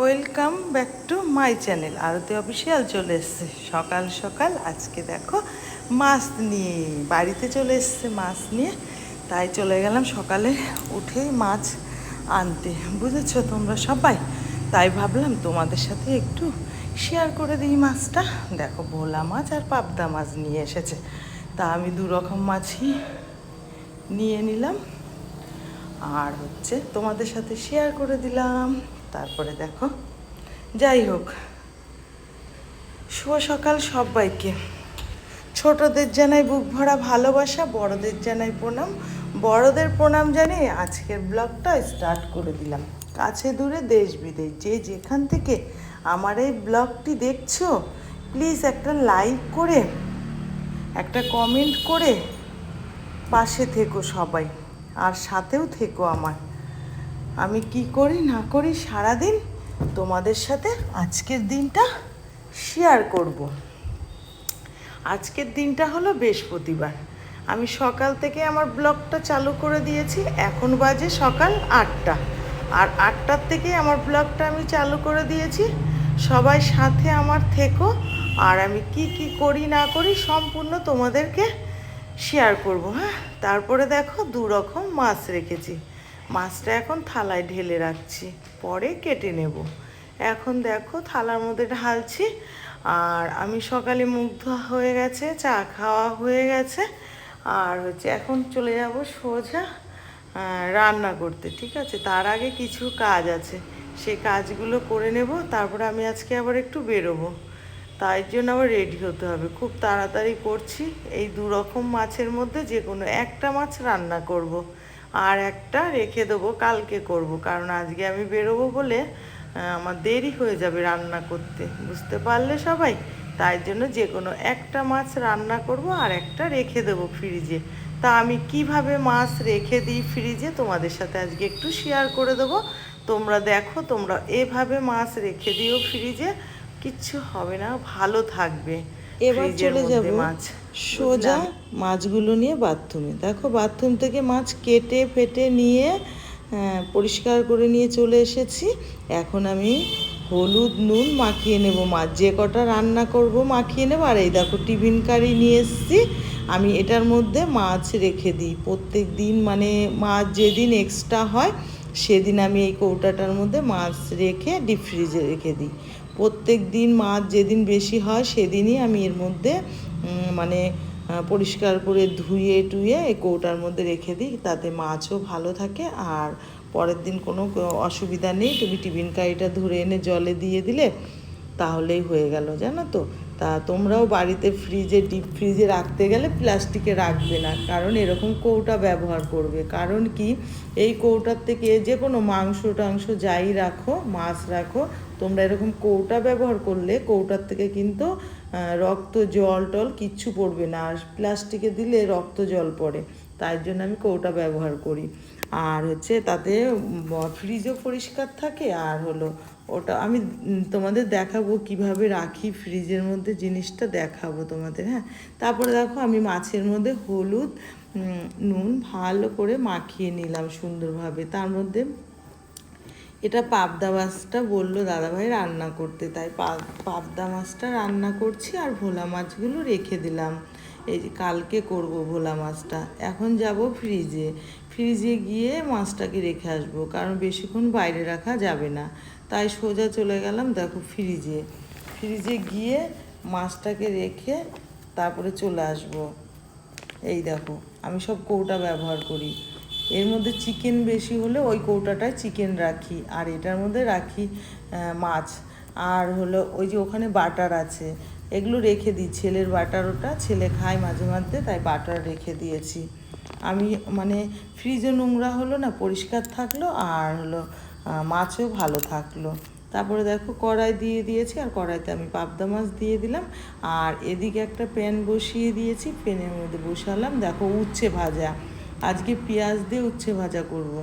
Welcome back to my channel. Arati official চলে এসছে। সকাল সকাল আজকে দেখো মাছ নিয়ে, বাড়িতে চলে এসছে মাছ নিয়ে। তাই চলে গেলাম সকালে উঠেই মাছ আনতে। বুঝেছ তোমরা সবাই? তাই ভাবলাম তোমাদের সাথে একটু শেয়ার করে দিই মাছটা। দেখো ভোলা মাছ আর পাবদা মাছ নিয়ে এসেছে। তা আমি দু রকম মাছই নিয়ে নিলাম। আর হচ্ছে তোমাদের সাথে শেয়ার করে দিলাম। তারপরে দেখো। যাই হোক, শুভ সকাল সবাইকে। ছোটদের জানাই বুক ভরা ভালোবাসা, বড়দের জানাই প্রণাম। বড়দের প্রণাম জানিয়ে আজকের ব্লগটা স্টার্ট করে দিলাম। কাছে দূরে দেশ বিদেশ, যে যেখান থেকে আমার এই ব্লগটি দেখছ প্লিজ একটা লাইক করে, একটা কমেন্ট করে পাশে থেকো সবাই, আর সাথেও থেকো আমার। আমি কি করি না করি সারাদিন তোমাদের সাথে আজকের দিনটা শেয়ার করব। আজকের দিনটা হলো বৃহস্পতিবার। আমি সকাল থেকে আমার ব্লগটা চালু করে দিয়েছি, এখন বাজে সকাল আটটা। আর আটটার থেকে আমার ব্লগটা আমি চালু করে দিয়েছি। সবাই সাথে আমার থেকো। আর আমি কি কি করি না করি সম্পূর্ণ তোমাদেরকে শেয়ার করব হ্যাঁ? তারপরে দেখো দু রকম মাছ রেখেছি। মাছটা এখন থালায় ঢেলে রাখছি, পরে কেটে নেব। এখন দেখো থালার মধ্যে ঢালছি, আর আমি সকালে মুখ ধোয়া হয়ে গেছে, চা খাওয়া হয়ে গেছে, আর হচ্ছে এখন চলে যাব সোজা রান্না করতে, ঠিক আছে? তার আগে কিছু কাজ আছে, সে কাজগুলো করে নেব, তারপরে আমি আজকে আবার একটু বেরোবো। তাই জন্য আবার রেডি হতে হবে। খুব তাড়াতাড়ি করছি, এই দু রকম মাছের মধ্যে যে কোনো একটা মাছ রান্না করব। আর একটা রেখে দেবো, কালকে করব। কারণ আজকে আমি বেরোবো বলে আমার দেরি হয়ে যাবে রান্না করতে। বুঝতে পারলে সবাই? তাই জন্য যে কোনো একটা মাছ রান্না করব আর একটা রেখে দেবো ফ্রিজে। তা আমি কীভাবে মাছ রেখে দিই ফ্রিজে তোমাদের সাথে আজকে একটু শেয়ার করে দেবো। তোমরা দেখো, তোমরা এভাবে মাছ রেখে দিও ফ্রিজে। কিচ্ছু হবে না, ভালো থাকবে। এবার চলে যাব মাছ সোজা মাছগুলো নিয়ে বাথরুমে। দেখো বাথরুম থেকে মাছ কেটে ফেটে নিয়ে আহ, পরিষ্কার করে নিয়ে চলে এসেছি। এখন আমি হলুদ নুন মাখিয়ে নেব। মাছ যে কটা রান্না করব মাখিয়ে নেব। আর এই দেখো টিফিন কারি নিয়ে এসেছি। আমি এটার মধ্যে মাছ রেখে দিই। প্রত্যেক দিন মানে মাছ যেদিন এক্সট্রা হয় সেদিন আমি এই কৌটাটার মধ্যে মাছ রেখে ডিপ ফ্রিজে রেখে দিই। প্রত্যেক দিন মাছ যেদিন বেশি হয়, সেদিনই আমি এর মধ্যে মানে পরিষ্কার করে ধুয়ে টুয়ে এই কৌটার মধ্যে রেখে দিই, তাতে মাছও ভালো থাকে। আর পরের দিন কোনো অসুবিধা নেই, তুমি টিফিন কারিটা ধরে এনে জলে দিয়ে দিলে তাহলেই হয়ে গেল, জানো তো? তা তোমরাও বাড়িতে ফ্রিজে ডিপ ফ্রিজে রাখতে গেলে প্লাস্টিকে রাখবে না, কারণ এরকম কৌটা ব্যবহার করবে। কারণ কি? এই কৌটার থেকে যে কোনো মাংস টাংস যাই রাখো, মাছ রাখো, তোমরা এরকম কৌটা ব্যবহার করলে কৌটার থেকে কিন্তু রক্ত জল টল কিচ্ছু পড়বে না, আর প্লাস্টিকে দিলে রক্ত জল পড়ে। তাই জন্য আমি কৌটা ব্যবহার করি। আর হচ্ছে তাতে ফ্রিজও পরিষ্কার থাকে, আর হলো ওটা আমি তোমাদের দেখাবো কীভাবে রাখি ফ্রিজের মধ্যে জিনিসটা দেখাবো তোমাদের হ্যাঁ? তারপরে দেখো আমি মাছের মধ্যে হলুদ নুন ভালো করে মাখিয়ে নিলাম সুন্দরভাবে। তার মধ্যে এটা পাবদা মাছটা বলল দাদাভাই রান্না করতে, তাই পাবদা মাছটা রান্না করছি আর ভোলা মাছগুলো রেখে দিলাম। এই কালকে করব ভোলা মাছটা। এখন যাব ফ্রিজে। ফ্রিজে গিয়ে মাছটাকে রেখে আসব, কারণ বেশিক্ষণ বাইরে রাখা যাবে না। তাই সোজা চলে গেলাম দেখো ফ্রিজে। ফ্রিজে গিয়ে মাছটাকে রেখে তারপরে চলে আসব। এই দেখো, আমি সব কৌটা ব্যবহার করি। এর মধ্যে চিকেন বেশি হলে ওই কৌটাটায় চিকেন রাখি, আর এটার মধ্যে রাখি মাছ। আর হলো ওই যে ওখানে বাটার আছে, এগুলো রেখে দিই। ছেলের বাটার ওটা, ছেলে খায় মাঝে মাঝে তাই বাটার রেখে দিয়েছি। আমি মানে ফ্রিজে নোংরা হলো না, পরিষ্কার থাকল আর হলো মাছও ভালো থাকল। তারপরে দেখো কড়াই দিয়ে দিয়েছি আর কড়াইতে আমি পাবদা মাছ দিয়ে দিলাম আর এদিকে একটা প্যান বসিয়ে দিয়েছি, প্যানের মধ্যে বসালাম। দেখো উচ্ছে ভাজা, আজকে পেঁয়াজ দিয়ে উচ্ছে ভাজা করব।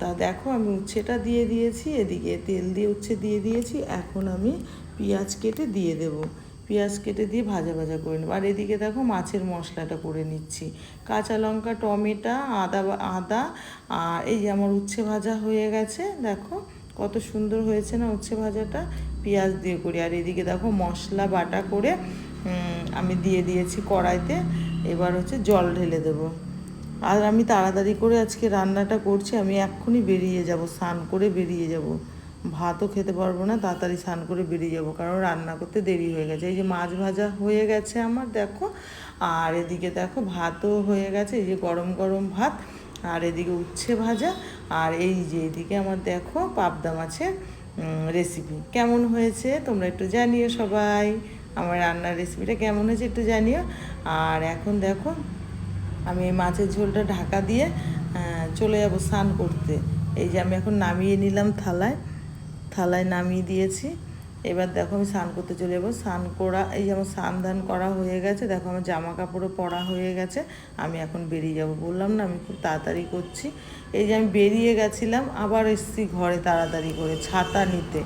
তা দেখো আমি উচ্ছেটা দিয়ে দিয়েছি, এদিকে তেল দিয়ে উচ্ছে দিয়ে দিয়েছি, এখন আমি পেঁয়াজ কেটে দিয়ে দেব। পেঁয়াজ কেটে দিয়ে ভাজা ভাজা করে নেব। আর এদিকে দেখো মাছের মশলাটা করে নিচ্ছি। কাঁচা লঙ্কা, টমেটো, আদা আদা, আর এই যে আমার উচ্ছে ভাজা হয়ে গেছে, দেখো কত সুন্দর হয়েছে না উচ্ছে ভাজাটা। পেঁয়াজ দিয়ে করি। আর এদিকে দেখো মশলা বাটা করে আমি দিয়ে দিয়েছি কড়াইতে। এবার হচ্ছে জল ঢেলে দেবো। আর আমি তাড়াতাড়ি করে আজকে রান্নাটা করছি, আমি এক্ষুনি বেরিয়ে যাব, স্নান করে বেরিয়ে যাব। ভাতও খেতে পারব না, তাড়াতাড়ি স্নান করে বেরিয়ে যাব, কারণ রান্না করতে দেরি হয়ে গেছে। এই যে মাছ ভাজা হয়ে গেছে আমার, দেখো। আর এদিকে দেখো, ভাতও হয়ে গেছে, এই যে গরম গরম ভাত, আর এদিকে উচ্ছে ভাজা, আর এই যে এদিকে আমার দেখো পাবদা মাছের রেসিপি কেমন হয়েছে তোমরা একটু জানিও সবাই। আমার রান্নার রেসিপিটা কেমন হয়েছে একটু জানিও। আর এখন দেখো, আমি এই মাছের ঝোলটা ঢাকা দিয়ে চলে যাব স্নান করতে। এই যে আমি এখন নামিয়ে নিলাম থালায়। থালায় নামিয়ে দিয়েছি। এবার দেখো আমি স্নান করতে চলে যাব। স্নান করা, এই আমার স্নান ধান করা হয়ে গেছে। দেখো আমার জামা কাপড়ও পরা হয়ে গেছে। আমি এখন বেরিয়ে যাব। বললাম না, আমি খুব তাড়াতাড়ি করছি। এই যে আমি বেরিয়ে গেছিলাম, আবার এসছি ঘরে তাড়াতাড়ি করে ছাতা নিতে।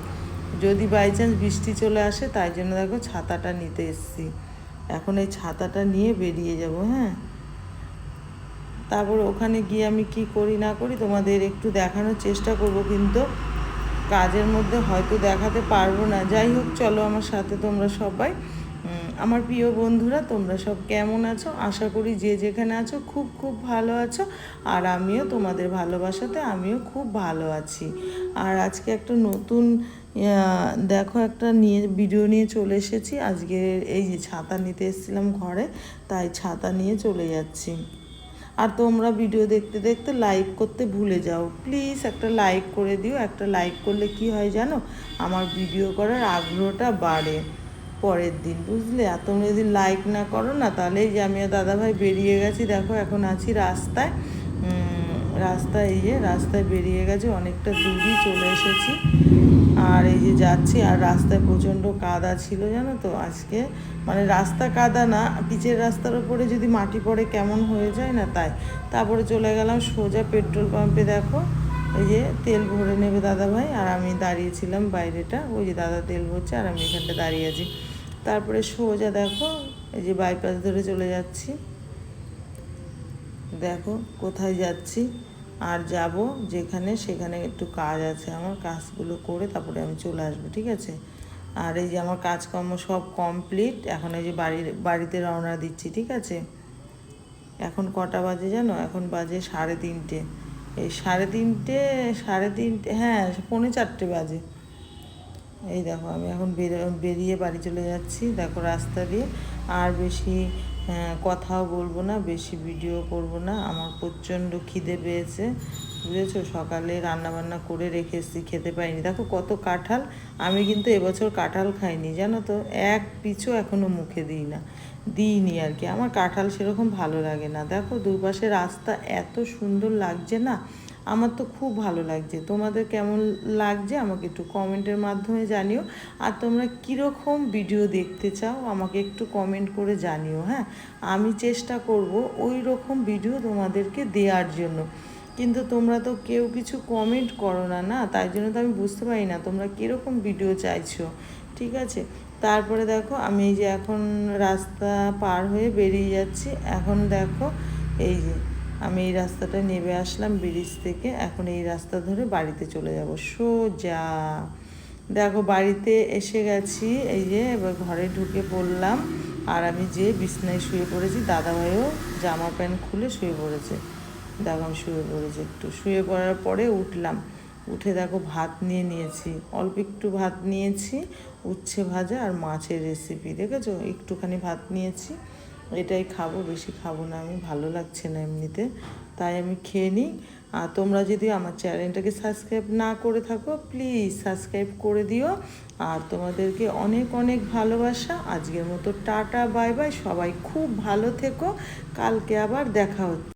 যদি বাই চান্স বৃষ্টি চলে আসে, তাই জন্য দেখো ছাতাটা নিতে এসছি। এখন এই ছাতাটা নিয়ে বেরিয়ে যাব হ্যাঁ। তারপর ওখানে গিয়ে আমি কি করি না করি তোমাদের একটু দেখানোর চেষ্টা করব কিন্তু কাজের মধ্যে হয়তো দেখাতে পারব না। যাই হোক, চলো আমার সাথে তোমরা সবাই। আমার প্রিয় বন্ধুরা, তোমরা সব কেমন আছো? আশা করি যে যেখানে আছো, খুব খুব ভালো আছো। আর আমিও তোমাদের ভালোবাসাতে আমিও খুব ভালো আছি। আর আজকে একটা নতুন দেখো একটা নিয়ে ভিডিও নিয়ে চলে এসেছি। আজকে এই যে ছাতা নিতে এসেছিলাম ঘরে, তাই ছাতা নিয়ে চলে যাচ্ছি। আর তোমরা ভিডিও দেখতে দেখতে লাইক করতে ভুলে যাও। প্লিজ একটা লাইক করে দিও, একটা লাইক করলে কি হয় জানো? আমার ভিডিও করার আগ্রহটা বাড়ে পরের দিন, বুঝলে? আর তোমরা যদি লাইক না করো না, তাহলে যে আমি দাদাভাই বেরিয়ে গেছি, দেখো এখন আছি রাস্তায়। রাস্তায় এই যে রাস্তায় বেরিয়ে গেছে, অনেকটা দূরই চলে এসেছি। আর এই যে যাচ্ছি, আর রাস্তায় প্রচণ্ড কাদা ছিল, জানো তো? আজকে মানে রাস্তা কাদা না, পিচের রাস্তার উপরে যদি মাটি পড়ে কেমন হয়ে যায় না তাই। তারপরে চলে গেলাম সোজা পেট্রোল পাম্পে, দেখো। এই যে তেল ভরে নেবে দাদা ভাই, আর আমি দাঁড়িয়েছিলাম বাইরেটা। ওই যে দাদা তেল ভরছে, আর আমি এখানটা দাঁড়িয়ে আছি। তারপরে সোজা দেখো, এই যে বাইপাস ধরে চলে যাচ্ছি। দেখো কোথায় যাচ্ছি। আর যাব যেখানে, সেখানে একটু কাজ আছে আমার, কাজগুলো করে তারপরে আমি চলে আসব, ঠিক আছে? আর এই যে আমার কাজকর্ম সব কমপ্লিট এখন এই যে বাড়ির, বাড়িতে রওনা দিচ্ছি, ঠিক আছে? এখন কটা বাজে জানো? এখন বাজে সাড়ে তিনটে। এই সাড়ে তিনটে সাড়ে তিনটে হ্যাঁ পৌনে চারটে বাজে। এই দেখো, আমি এখন বেরো- বেরিয়ে বাড়ি চলে যাচ্ছি। দেখো রাস্তা দিয়ে, আর বেশি কথাও বলব না, বেশি ভিডিও করব না। আমার প্রচণ্ড খিদে পেয়েছে, বুঝেছ? সকালে রান্না বান্না করে রেখে এসেছি, খেতে পাইনি দেখো কত কাঁঠাল, আমি কিন্তু এবছর কাঁঠাল খাইনি, জানো তো? এক পিছু এখনও মুখে দিই না, দিইনি আর কি। আমার কাঁঠাল সেরকম ভালো লাগে না। দেখো দুপাশে রাস্তা এত সুন্দর লাগছে না আমার তো খুব ভালো লাগছে। তোমাদের কেমন লাগছে আমাকে একটু কমেন্টের মাধ্যমে জানিও। আর তোমরা কীরকম ভিডিও দেখতে চাও আমাকে একটু কমেন্ট করে জানিও হ্যাঁ? আমি চেষ্টা করব ওই রকম ভিডিও তোমাদেরকে দেওয়ার জন্য। কিন্তু তোমরা তো কেউ কিছু কমেন্ট করো না না? তাই জন্য তো আমি বুঝতে পারি না তোমরা কীরকম ভিডিও চাইছো, ঠিক আছে? তারপরে দেখো, আমি এই যে এখন রাস্তা পার হয়ে বেরিয়ে যাচ্ছি। এখন দেখো, এই যে আমি এই রাস্তাটা নেমে আসলাম ব্রিজ থেকে। এখন এই রাস্তা ধরে বাড়িতে চলে যাব। সোজা। দেখো, বাড়িতে এসে গেছি। এই যে, এবার ঘরে ঢুকে পড়লাম। আর আমি যে বিছনায় শুয়ে পড়েছি, দাদাভাইও জামা প্যান্ট খুলে শুয়ে পড়েছে। দেখো, আমি শুয়ে পড়েছি একটু। শুয়ে পড়ার পরে উঠলাম। উঠে দেখো, ভাত নিয়ে নিয়েছি। অল্প একটু ভাত নিয়েছি, উচ্ছে ভাজা আর মাছের রেসিপি দেখেছ? একটুখানি ভাত নিয়েছি। এটাই খাব, বেশি খাব না, আমি ভালো লাগছে না এমনিতে। তাই আমি খেয়ে নিই। আর তোমরা যদি আমার চ্যানেলটাকে সাবস্ক্রাইব না করে থাকো, প্লিজ সাবস্ক্রাইব করে দিও। আর তোমাদেরকে অনেক অনেক ভালোবাসা। আজকের মতো টাটা, বাই বাই। সবাই খুব ভালো থেকো। কালকে আবার দেখা হচ্ছে।